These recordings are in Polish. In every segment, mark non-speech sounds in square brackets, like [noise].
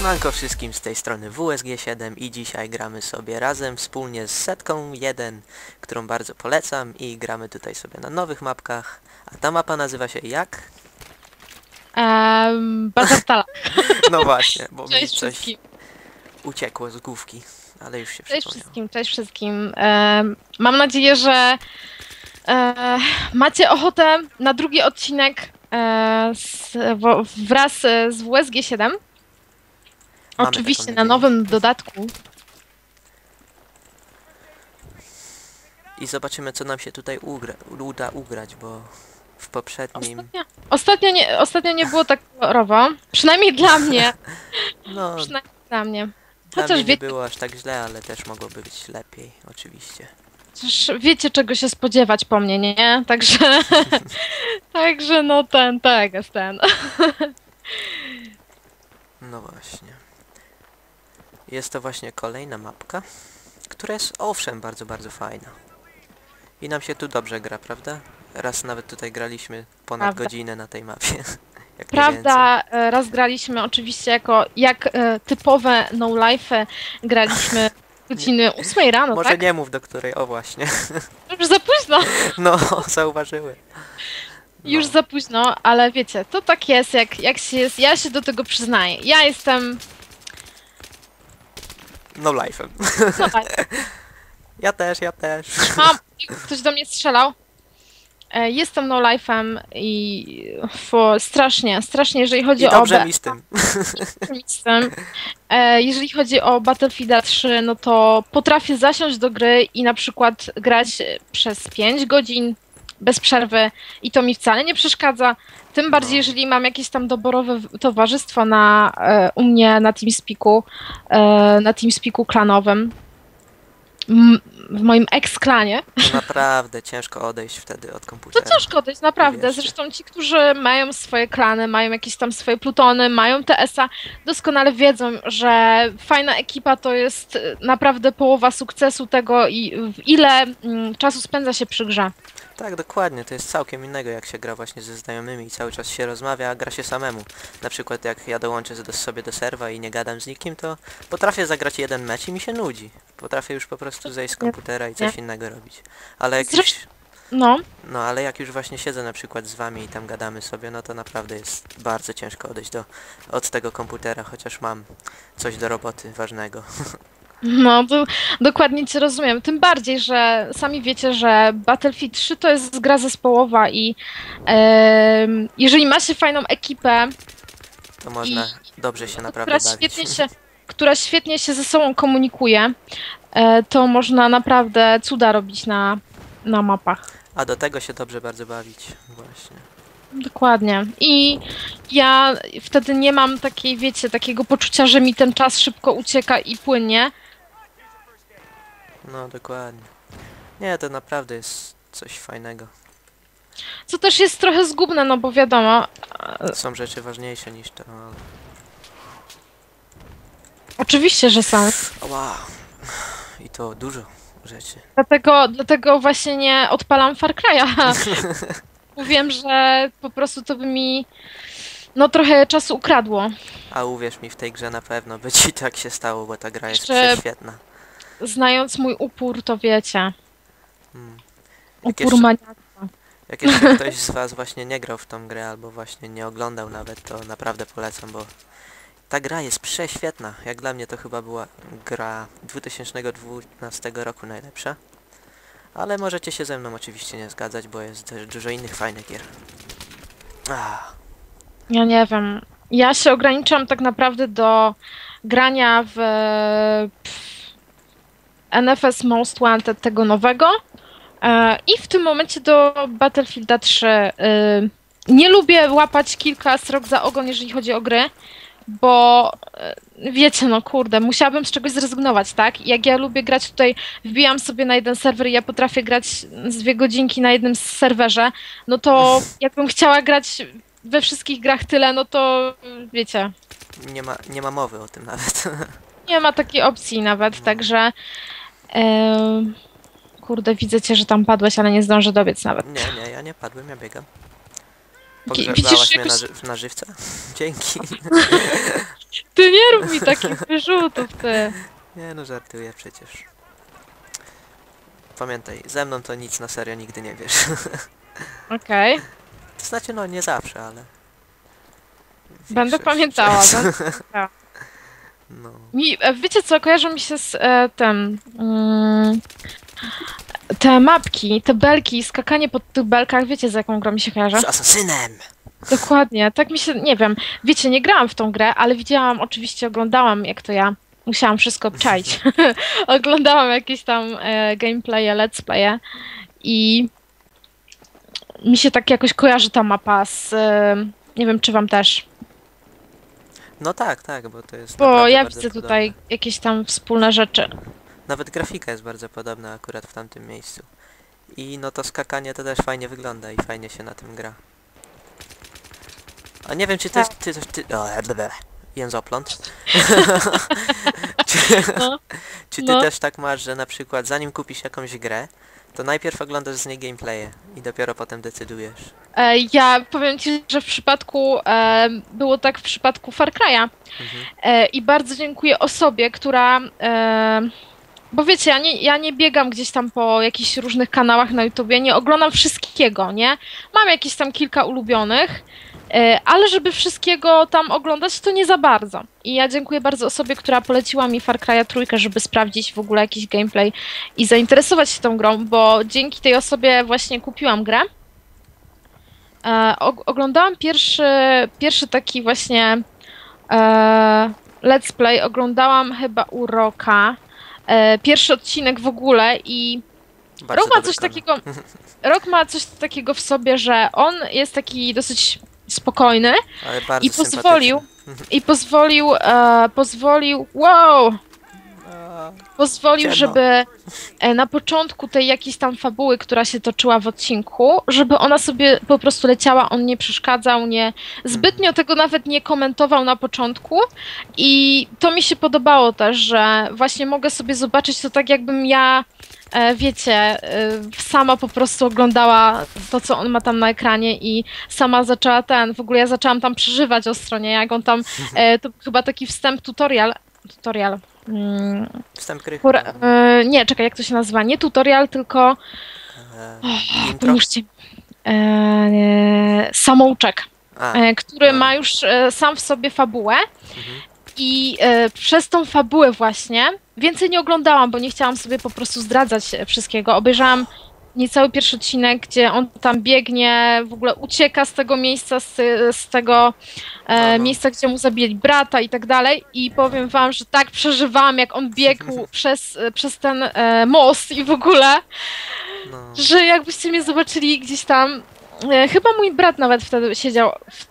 Siemanko wszystkim z tej strony WSG7 i dzisiaj gramy sobie razem wspólnie z setką 1, którą bardzo polecam i gramy tutaj sobie na nowych mapkach. A ta mapa nazywa się jak? Um, Bazartala. [laughs] No właśnie, bo mi Cześć coś wszystkim. uciekło z główki, ale już się Cześć wszystkim, cześć wszystkim. Em, mam nadzieję, że e, macie ochotę na drugi odcinek e, z, wraz z WSG7. Oczywiście na nowym dodatku. I zobaczymy co nam się tutaj ugra uda ugrać, bo w poprzednim... Ostatnio, ostatnio, nie, ostatnio nie było tak kolorowo. Przynajmniej dla mnie. [laughs] No, Przynajmniej dla mnie. dla Chociaż mnie nie wiecie, było aż tak źle, ale też mogłoby być lepiej, oczywiście. Przecież wiecie czego się spodziewać po mnie, nie? Także, [laughs] także no ten, tak jest ten. [laughs] No właśnie. Jest to właśnie kolejna mapka, która jest owszem bardzo, bardzo fajna. I nam się tu dobrze gra, prawda? Raz nawet tutaj graliśmy ponad Prawda. godzinę na tej mapie. [laughs] Prawda, e, raz graliśmy oczywiście jako, jak e, typowe no-life graliśmy godziny 8 rano, Może tak? nie mów do której, o właśnie. Już za późno, [laughs] No, [laughs] zauważyłem. No. już za późno, ale wiecie, to tak jest, jak, jak się jest, ja się do tego przyznaję. Ja jestem, No life'em. no tak, [laughs] Ja też, ja też. mam, ktoś do mnie strzelał. E, Jestem no-life'em i fo, strasznie, strasznie, jeżeli chodzi I o... dobrze B- mi z tym. optymistą. E, jeżeli chodzi o Battlefield 3, no to potrafię zasiąść do gry i na przykład grać przez 5 godzin bez przerwy i to mi wcale nie przeszkadza. Tym bardziej, No. jeżeli mam jakieś tam doborowe towarzystwo na, e, u mnie na TeamSpeaku, e, na TeamSpeaku klanowym, w moim ex-klanie. Naprawdę ciężko odejść wtedy od To komputera. ciężko odejść, naprawdę. Wierzcie. Zresztą ci, którzy mają swoje klany, mają jakieś tam swoje plutony, mają TS-a, doskonale wiedzą, że fajna ekipa to jest naprawdę połowa sukcesu tego i w ile mm, czasu spędza się przy grze. Tak, dokładnie, to jest całkiem innego jak się gra właśnie ze znajomymi i cały czas się rozmawia, a gra się samemu. Na przykład jak ja dołączę do, sobie do serwa i nie gadam z nikim, to potrafię zagrać jeden mecz i mi się nudzi. Potrafię już po prostu zejść z komputera i coś innego robić. Ale jak już, No, no ale jak już właśnie siedzę na przykład z wami i tam gadamy sobie, no to naprawdę jest bardzo ciężko odejść do, od tego komputera, chociaż mam coś do roboty ważnego. [laughs] no, to dokładnie cię rozumiem. Tym bardziej, że sami wiecie, że Battlefield 3 to jest gra zespołowa i em, jeżeli ma się fajną ekipę, To można dobrze się naprawdę która bawić. świetnie się, [laughs] która świetnie się ze sobą komunikuje, e, to można naprawdę cuda robić na, na mapach. A do tego się dobrze bardzo bawić, właśnie. Dokładnie. I ja wtedy nie mam takiej, wiecie, takiego poczucia, że mi ten czas szybko ucieka i płynie. No, dokładnie. Nie, to naprawdę jest coś fajnego. Co też jest trochę zgubne, no bo wiadomo, e, Są rzeczy ważniejsze niż to. ale- oczywiście, że są. Wow. I to dużo rzeczy. [laughs] Dlatego, dlatego właśnie nie odpalam Far Cry'a. [laughs] Wiem, że po prostu to by mi no trochę czasu ukradło. A uwierz mi, w tej grze na pewno by ci tak się stało, bo ta gra jest Jeszcze- prześwietna. Znając mój upór, to wiecie. Mm. Jak Upór jeszcze- maniaka. Jak jeszcze [laughs] ktoś z was właśnie nie grał w tą grę, albo właśnie nie oglądał nawet, to naprawdę polecam, bo ta gra jest prześwietna. Jak dla mnie to chyba była gra 2012 roku najlepsza. Ale możecie się ze mną oczywiście nie zgadzać, bo jest dużo innych fajnych gier. Ah. Ja nie wiem. Ja się ograniczam tak naprawdę do grania w pff, NFS Most Wanted tego nowego e, i w tym momencie do Battlefielda 3. Y, Nie lubię łapać kilka srok za ogon, jeżeli chodzi o gry, bo e, wiecie, no kurde, musiałabym z czegoś zrezygnować, tak? Jak ja lubię grać tutaj, wbijam sobie na jeden serwer i ja potrafię grać z dwie godzinki na jednym serwerze, no to [laughs] jakbym chciała grać we wszystkich grach tyle, no to wiecie, Nie ma, nie ma mowy o tym nawet. [laughs] nie ma takiej opcji nawet, także em, kurde, widzę cię, że tam padłeś, ale nie zdążę dobiec nawet. nie, nie, ja nie padłem, ja biegam. Widzisz, mnie na, jakoś- ży- na żywca? [laughs] Dzięki. [laughs] Ty nie rób mi takich wyrzutów, ty. Nie no, żartuję przecież. Pamiętaj, ze mną to nic na serio nigdy nie wiesz. [laughs] Okej, to znaczy, no nie zawsze, ale... będę pamiętała. Będę pamiętała. No. Mi, e, wiecie co, kojarzą mi się z e, tym... Mm, te mapki, te belki, skakanie po tych belkach, wiecie z jaką grą mi się kojarzy? Z asasynem! Dokładnie, tak mi się, nie wiem, wiecie, nie grałam w tą grę, ale widziałam, oczywiście oglądałam, jak to ja musiałam wszystko obczaić. [laughs] [laughs] oglądałam jakieś tam e, gameplaye, let's playe i mi się tak jakoś kojarzy ta mapa z, e, nie wiem, czy wam też, No tak, tak, bo to jest bo ja widzę podobne. tutaj jakieś tam wspólne rzeczy. Nawet grafika jest bardzo podobna akurat w tamtym miejscu. I no to skakanie to też fajnie wygląda i fajnie się na tym gra. A nie wiem, czy ty, Tak. ty, ty, ty o, blablabla. jęzopląt. [laughs] [laughs] czy, No. czy ty No. też tak masz, że na przykład zanim kupisz jakąś grę, to najpierw oglądasz z niej gameplaye i dopiero potem decydujesz. E, ja powiem ci, że w przypadku, e, było tak w przypadku Far Cry'a, Mhm. E, I bardzo dziękuję osobie, która. E, bo wiecie, ja nie, ja nie biegam gdzieś tam po jakichś różnych kanałach na YouTubie, nie oglądam wszystkiego, nie? Mam jakieś tam kilka ulubionych, ale żeby wszystkiego tam oglądać, to nie za bardzo. I ja dziękuję bardzo osobie, która poleciła mi Far Cry'a trójkę, żeby sprawdzić w ogóle jakiś gameplay i zainteresować się tą grą, bo dzięki tej osobie właśnie kupiłam grę. E, og- oglądałam pierwszy, pierwszy taki właśnie e, let's play oglądałam chyba u Roka. E, pierwszy odcinek w ogóle i Bardzo Rok ma coś takiego. [laughs] Rok ma coś takiego w sobie, że on jest taki dosyć spokojny i pozwolił i pozwolił e, pozwolił wow! Pozwolił, Ciemno. żeby e, na początku tej jakiejś tam fabuły, która się toczyła w odcinku, żeby ona sobie po prostu leciała, on nie przeszkadzał, nie zbytnio tego nawet nie komentował na początku. I to mi się podobało też, że właśnie mogę sobie zobaczyć to tak jakbym ja wiecie, e, sama po prostu oglądała to, co on ma tam na ekranie i sama zaczęła ten, w ogóle ja zaczęłam tam przeżywać ostro, nie, jak on tam, e, to chyba taki wstęp tutorial, tutorial, mm, Wstęp e, nie, czekaj, jak to się nazywa? Nie tutorial, tylko. E. Pomóżcie. E, e, samouczek, A, e, który dobra. ma już e, sam w sobie fabułę. mhm. I e, przez tą fabułę właśnie więcej nie oglądałam, bo nie chciałam sobie po prostu zdradzać e, wszystkiego. Obejrzałam niecały pierwszy odcinek, gdzie on tam biegnie, w ogóle ucieka z tego miejsca, z, z tego e, No, no. miejsca, gdzie mu zabili brata i tak dalej. I powiem wam, że tak przeżywałam, jak on biegł [laughs] przez, e, przez ten e, most i w ogóle, no. że jakbyście mnie zobaczyli gdzieś tam. E, chyba mój brat nawet wtedy siedział w,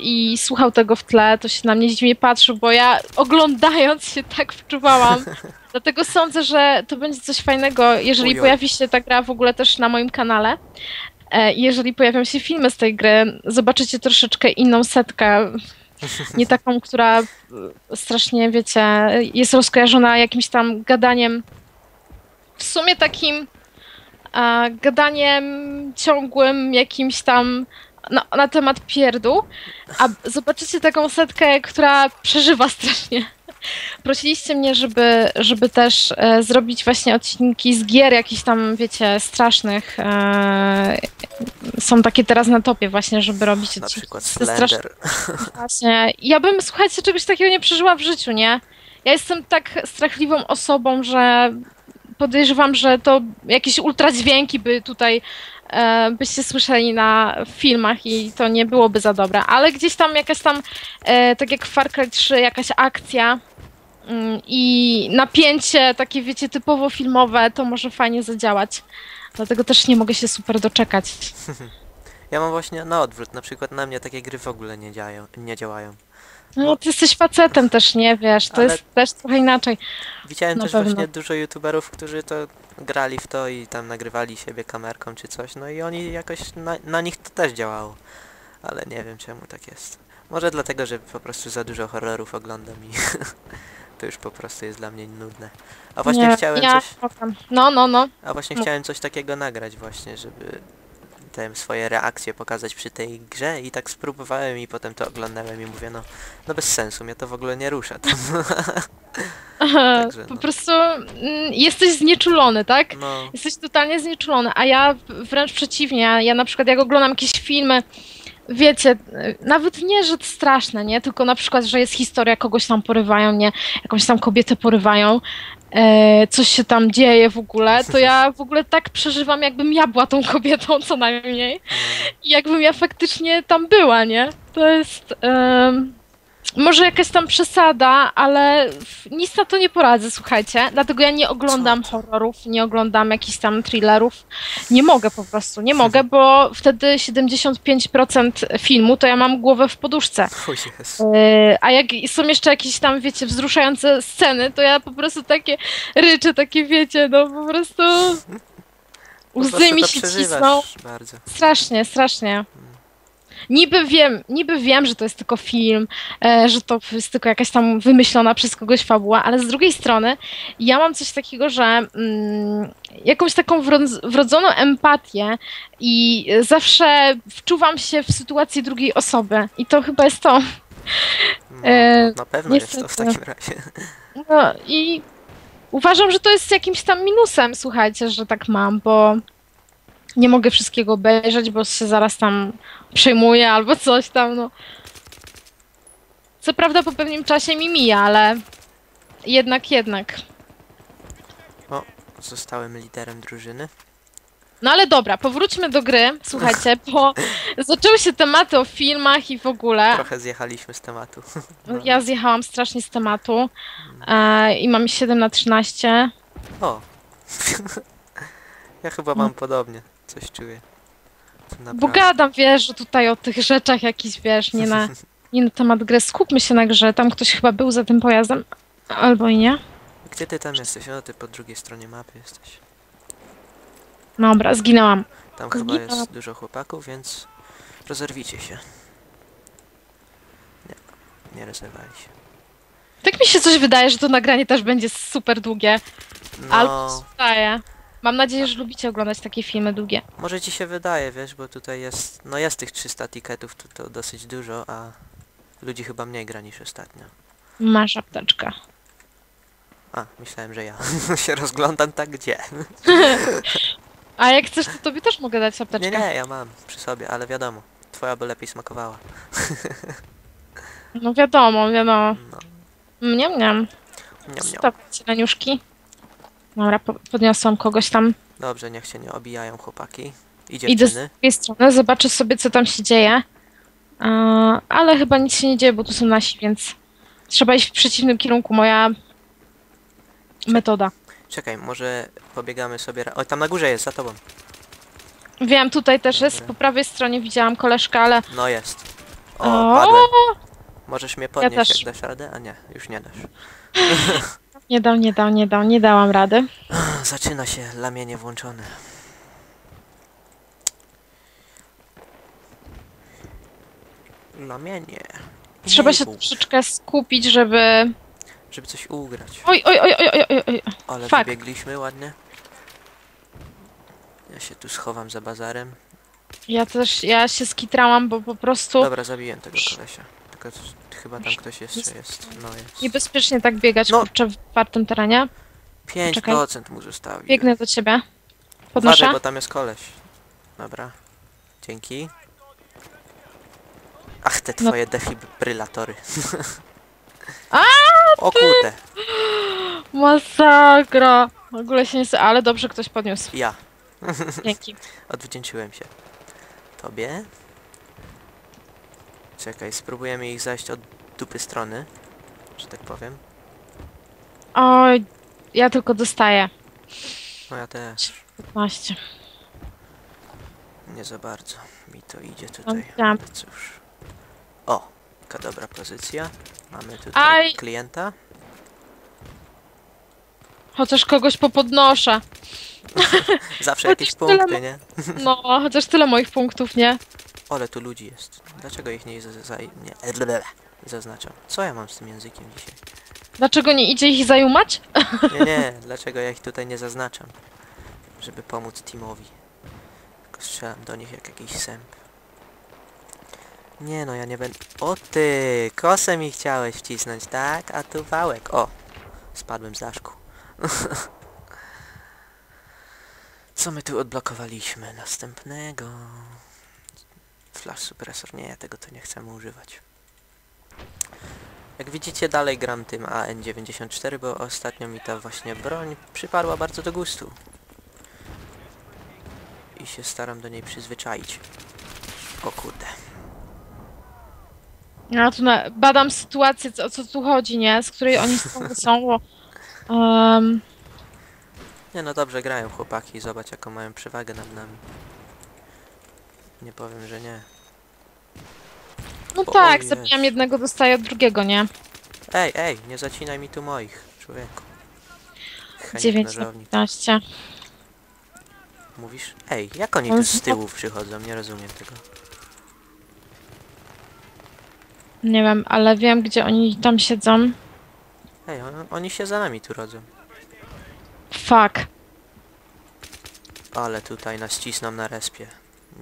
i słuchał tego w tle, to się na mnie dziwnie patrzył, bo ja oglądając się tak wczuwałam. [laughs] Dlatego sądzę, że to będzie coś fajnego, jeżeli Ujoj. pojawi się ta gra w ogóle też na moim kanale. E, Jeżeli pojawią się filmy z tej gry, zobaczycie troszeczkę inną setkę. Nie [laughs] taką, która e, strasznie, wiecie, jest rozkojarzona jakimś tam gadaniem. W sumie takim a, gadaniem ciągłym, jakimś tam na, na temat pierdół, a zobaczycie taką setkę, która przeżywa strasznie. [laughs] Prosiliście mnie, żeby, żeby też e, zrobić właśnie odcinki z gier jakichś tam, wiecie, strasznych. E, są takie teraz na topie właśnie, żeby robić Na odcinki. przykład ze strasz- Slender. Właśnie. Ja bym, słuchajcie, czegoś takiego nie przeżyła w życiu, nie? Ja jestem tak strachliwą osobą, że podejrzewam, że to jakieś ultradźwięki by tutaj e, byście słyszeli na filmach i to nie byłoby za dobre. Ale gdzieś tam jakaś tam, e, tak jak w Far Cry 3, jakaś akcja mm, i napięcie takie, wiecie, typowo filmowe, to może fajnie zadziałać. Dlatego też nie mogę się super doczekać. [laughs] Ja mam właśnie na odwrót, na przykład na mnie takie gry w ogóle nie, działają, nie działają. No, ty jesteś facetem też, nie wiesz, to Ale- jest też trochę inaczej. Widziałem Na też pewno. właśnie dużo youtuberów, którzy to grali w to i tam nagrywali siebie kamerką czy coś, no i oni jakoś, na, na nich to też działało. Ale nie wiem czemu tak jest. Może dlatego, że po prostu za dużo horrorów oglądam i [laughs] to już po prostu jest dla mnie nudne. A właśnie nie, chciałem ja, coś. No, no, no. a właśnie chciałem coś takiego nagrać właśnie, żeby te swoje reakcje pokazać przy tej grze i tak spróbowałem i potem to oglądałem i mówię, no, no bez sensu, mnie to w ogóle nie rusza. To, [laughs] Także po no. prostu mm, jesteś znieczulony, tak? no, Jesteś totalnie znieczulony, a ja wręcz przeciwnie. Ja, ja na przykład jak oglądam jakieś filmy, wiecie, nawet nie, że to straszne, nie? Tylko na przykład, że jest historia, kogoś tam porywają, nie? Jakąś tam kobietę porywają, coś się tam dzieje w ogóle, to ja w ogóle tak przeżywam, jakbym ja była tą kobietą co najmniej. no, I jakbym ja faktycznie tam była, nie? To jest... em, może jakaś tam przesada, ale nic na to nie poradzę, słuchajcie. Dlatego ja nie oglądam horrorów, nie oglądam jakichś tam thrillerów. Nie mogę po prostu, nie mogę, bo wtedy 75% filmu to ja mam głowę w poduszce. o jest. Yy, a jak są jeszcze jakieś tam, wiecie, wzruszające sceny, to ja po prostu takie ryczę, takie wiecie, no po prostu łzy mi się cisną. bardzo. Strasznie, strasznie. Niby wiem, niby wiem, że to jest tylko film, e, że to jest tylko jakaś tam wymyślona przez kogoś fabuła, ale z drugiej strony ja mam coś takiego, że mm, jakąś taką wrodz- wrodzoną empatię i zawsze wczuwam się w sytuację drugiej osoby i to chyba jest to. No, E, na pewno jest to w takim razie. No i uważam, że to jest jakimś tam minusem, słuchajcie, że tak mam, bo nie mogę wszystkiego obejrzeć, bo się zaraz tam przejmuję albo coś tam, no. Co prawda po pewnym czasie mi mija, ale jednak, jednak. Zostałem liderem drużyny. No ale dobra, powróćmy do gry, słuchajcie, [laughs] bo zaczęły się tematy o filmach i w ogóle. Trochę zjechaliśmy z tematu. No. Ja zjechałam strasznie z tematu e, i mam 7 na 13. O! [laughs] ja chyba mam podobnie. Coś czuję. Bo gadam, wiesz, że tutaj o tych rzeczach jakiś, wiesz, nie na, [laughs] nie na temat gry. Skupmy się na grze. Tam ktoś chyba był za tym pojazdem. Albo i nie. Gdzie ty tam jesteś? No ty po drugiej stronie mapy jesteś. Dobra, zginęłam. Tam chyba jest dużo chłopaków, więc rozerwijcie się. Nie, nie rozerwali się. Tak mi się coś wydaje, że to nagranie też będzie super długie. Albo No, wydaje. Mam nadzieję, że lubicie oglądać takie filmy długie. może ci się wydaje, wiesz, bo tutaj jest, no jest tych 300 tiketów, to, to dosyć dużo, a ludzi chyba mniej gra niż ostatnio. Masz apteczkę. A, myślałem, że ja [laughs] się rozglądam tak gdzie. [laughs] A jak chcesz, to tobie też mogę dać apteczkę. Nie, nie, ja mam przy sobie, ale wiadomo, twoja by lepiej smakowała. No wiadomo, wiadomo. No, Mniam, mniam. niam, niam. Stopcie leniuszki. Dobra, po podniosłam kogoś tam. Dobrze, niech się nie obijają chłopaki i Idę z drugiej strony, zobaczę sobie, co tam się dzieje. E, ale chyba nic się nie dzieje, bo tu są nasi, więc trzeba iść w przeciwnym kierunku. Moja metoda. Czekaj, może pobiegamy sobie... O, tam na górze jest, za tobą. Wiem, tutaj też jest, po prawej stronie widziałam koleżkę, ale... No jest. O, O, padłem. Możesz mnie podnieść, też. jak dasz radę? A nie, już nie dasz. [laughs] Nie dał, nie dał, nie dał, nie dałam rady. [laughs] Zaczyna się lamienie włączone. Lamienie. Trzeba się troszeczkę skupić, żeby... Żeby coś ugrać. Oj, oj, oj, oj, oj, oj, oj. Ale fuck. wybiegliśmy ładnie. Ja się tu schowam za bazarem. Ja też, ja się skitrałam, bo po prostu Dobra, zabiłem tego kolesia. Tylko c- chyba tam ktoś jeszcze jest. No jest. niebezpiecznie tak biegać, No. kurczę, w wartym terenie. 5% mu zostawił. Biegnę do ciebie. Uważaj, Podnoszę. bo tam jest koleś. Dobra. Dzięki. Ach, te No. twoje defibrylatory. A, [laughs] O kurde, [gasps] Masakra! W ogóle się nie... Ale dobrze ktoś podniósł. ja. Dzięki. [laughs] Odwdzięczyłem się. Tobie? Czekaj, spróbujemy ich zajść od dupy strony. Że tak powiem. Oj, ja tylko dostaję. No ja też. 15. Nie za bardzo. Mi to idzie No, tutaj. Ale cóż. O, jaka dobra pozycja. Mamy tutaj Aj. klienta. Chociaż kogoś popodnoszę. [laughs] Zawsze Chociaż jakieś tyle punkty, nie? No, chociaż tyle moich punktów, nie? Ole tu ludzi jest. Dlaczego ich nie, za, nie blablabla, [laughs] zaznaczam? Co ja mam z tym językiem dzisiaj? Dlaczego nie idzie ich zajumać? Nie, nie, [laughs] dlaczego ja ich tutaj nie zaznaczam? Żeby pomóc teamowi. Tylko strzelam do nich jak jakiś sęp. Nie no, ja nie będę... O ty! Kosę mi chciałeś wcisnąć, tak? A tu wałek. O! Spadłem z daszku. [laughs] Co my tu odblokowaliśmy? Następnego... Flash suppressor. Nie, ja tego to nie chcemy używać. Jak widzicie dalej gram tym AN94, bo ostatnio mi ta właśnie broń przyparła bardzo do gustu. I się staram do niej przyzwyczaić. O kurde. Ja tu na, badam sytuację, co, o co tu chodzi, nie? Z której oni są, [laughs] są bo... Um, Nie no dobrze grają chłopaki, zobacz jaką mają przewagę nad nami. Nie powiem, że nie. No O, tak, Jezu. zabijam jednego, dostaję od drugiego, nie? Ej, ej, nie zacinaj mi tu moich, człowieku. Chęć nożownik. 9-15. Mówisz? Ej, jak oni On tu z znowu- tyłu przychodzą? Nie rozumiem tego. Nie wiem, ale wiem, gdzie oni tam siedzą. Ej, on, oni się za nami tu rodzą. Fuck. Ale tutaj nas cisną na respie.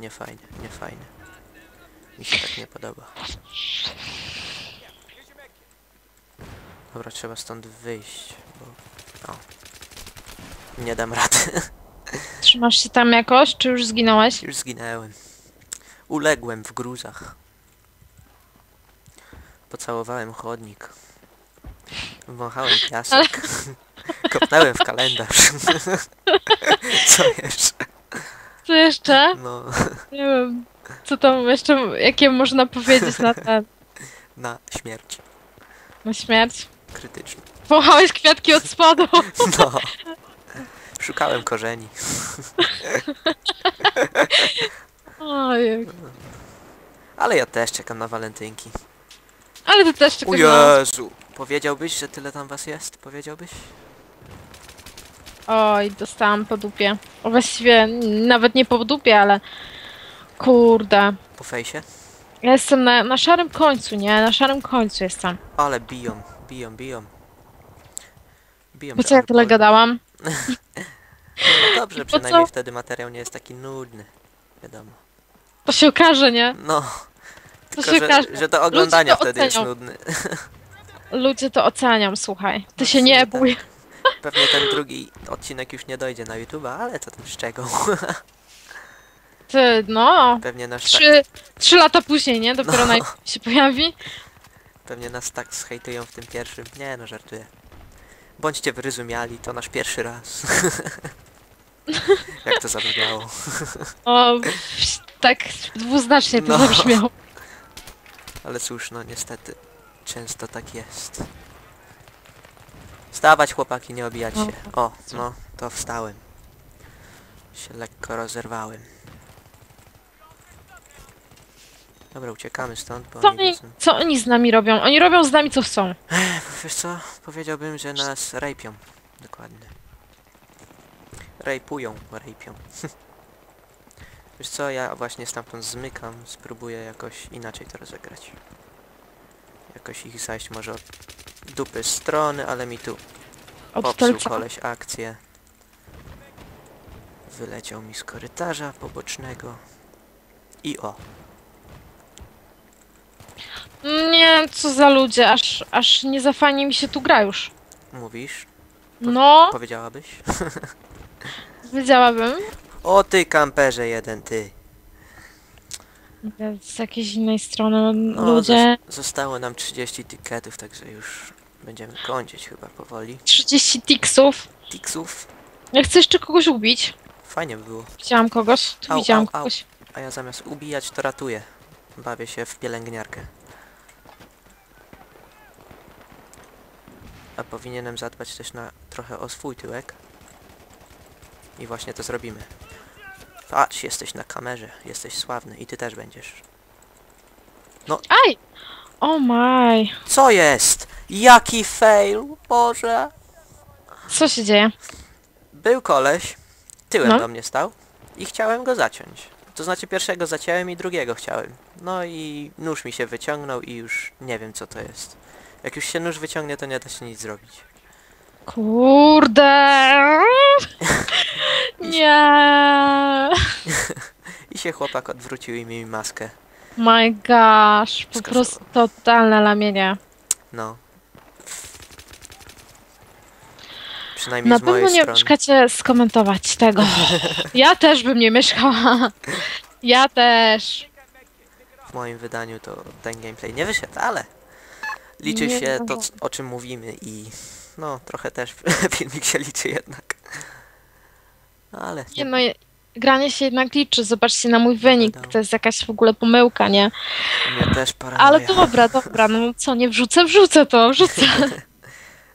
Nie fajnie, nie fajnie. Mi się tak nie podoba. Dobra, trzeba stąd wyjść, bo... O. Nie dam rady. [laughs] Trzymasz się tam jakoś, czy już zginąłeś? Już zginęłem. Uległem w gruzach. Pocałowałem chodnik. Wąchałem piasek. [laughs] Kopnąłem w kalendarz. [laughs] Co jeszcze? Co jeszcze? No, Nie wiem. Co tam jeszcze, jakie można powiedzieć na ten, [laughs] na śmierć. na śmierć? Krytyczną. Wąchałeś kwiatki od spodu. [laughs] No. Szukałem korzeni. [laughs] Ojej. Ale ja też czekam na walentynki. Ale ty też czekasz na... Jezu! Powiedziałbyś, że tyle tam was jest? Powiedziałbyś? Oj, dostałam po dupie. O, Właściwie nawet nie po dupie, ale... Kurde. Po fejsie? Ja jestem na, na szarym końcu, nie? Na szarym końcu jestem. Ale biją, biją, biją. Biją. Bo że co ja tyle gadałam? No dobrze, przynajmniej co? wtedy materiał nie jest taki nudny. Wiadomo. To się okaże, nie? No. To Tylko, się że, okaże. że do oglądania to wtedy jest ocenią. nudny. Ludzie to oceniam, słuchaj. Ty No, się nie bój. Pewnie ten drugi odcinek już nie dojdzie na YouTube, ale to ten szczegół. [laughs] Ty, no. Pewnie nasz tak, Trzy, trzy lata później, nie? Dopiero No. na się pojawi. pewnie nas tak zhejtują w tym pierwszym. Nie no, żartuję. Bądźcie wyrozumiali, to nasz pierwszy raz. [laughs] Jak to zabrzmiało. O, tak dwuznacznie to No. zabrzmiało. Ale cóż, no niestety często tak jest. Wstawać chłopaki, nie obijać się. O, no, to wstałem. Się lekko rozerwałem. Dobra, uciekamy stąd, bo Co oni co oni z nami robią? Oni robią z nami co chcą. Wiesz co? Powiedziałbym, że nas rejpią. Dokładnie. Rejpują, rejpią. [laughs] Wiesz co, ja właśnie stamtąd zmykam, spróbuję jakoś inaczej to rozegrać. Jakoś ich zajść może od dupy strony, ale mi tu Od popsuł telca. koleś akcję. Wyleciał mi z korytarza pobocznego. I o, Nie, co za ludzie, aż, aż nie za fajnie mi się tu gra już. mówisz? No, Powiedziałabyś? [laughs] wiedziałabym. O ty kamperze jeden, ty. Z jakiejś innej strony No, ludzie. zos- zostało nam 30 tiketów, także już będziemy kończyć chyba powoli. 30 tiksów. Tiksów? Ja chcę jeszcze kogoś ubić. Fajnie by było. Widziałam kogoś. Tu Au, widziałam au, au. kogoś. A ja zamiast ubijać, to ratuję. Bawię się w pielęgniarkę. A powinienem zadbać też na trochę o swój tyłek. I właśnie to zrobimy. Patrz, jesteś na kamerze, jesteś sławny i ty też będziesz. Aj! O maj. Co jest? Jaki fail? Boże! Co się dzieje? Był koleś, tyłem No. do mnie stał i chciałem go zaciąć. To znaczy pierwszego zaciąłem i drugiego chciałem. No i nóż mi się wyciągnął i już nie wiem co to jest. Jak już się nóż wyciągnie, to nie da się nic zrobić. Kurde! [laughs] Nie. się chłopak odwrócił i mi maskę. My gosh, po Skasował. prostu totalne lamienie. No. Przynajmniej Na z mojej pewno nie strony. mieszkacie skomentować tego. [laughs] Ja też bym nie mieszkała. Ja też. W moim wydaniu to ten gameplay nie wyszedł, ale liczy Nie się to, o czym mówimy i no trochę też [laughs] filmik się liczy jednak. Ale Nie no, granie się jednak liczy. Zobaczcie na mój wynik. To jest jakaś w ogóle pomyłka, nie? mnie też paranoja. Ale dobra, dobra, no co, nie wrzucę, wrzucę to, wrzucę. [laughs]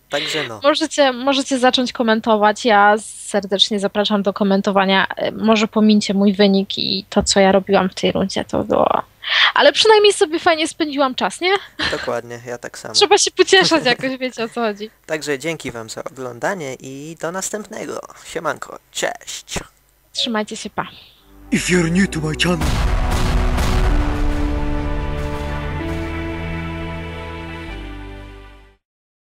Także no, Możecie, możecie zacząć komentować. Ja serdecznie zapraszam do komentowania. E, Może pomincie mój wynik i to, co ja robiłam w tej rundzie, to było. Ale przynajmniej sobie fajnie spędziłam czas, nie? dokładnie, ja tak samo. Trzeba się pocieszać jakoś, wiecie o co chodzi. [laughs] Także dzięki wam za oglądanie i do następnego. Siemanko, cześć! Trzymajcie się, pa. If you're new to my channel,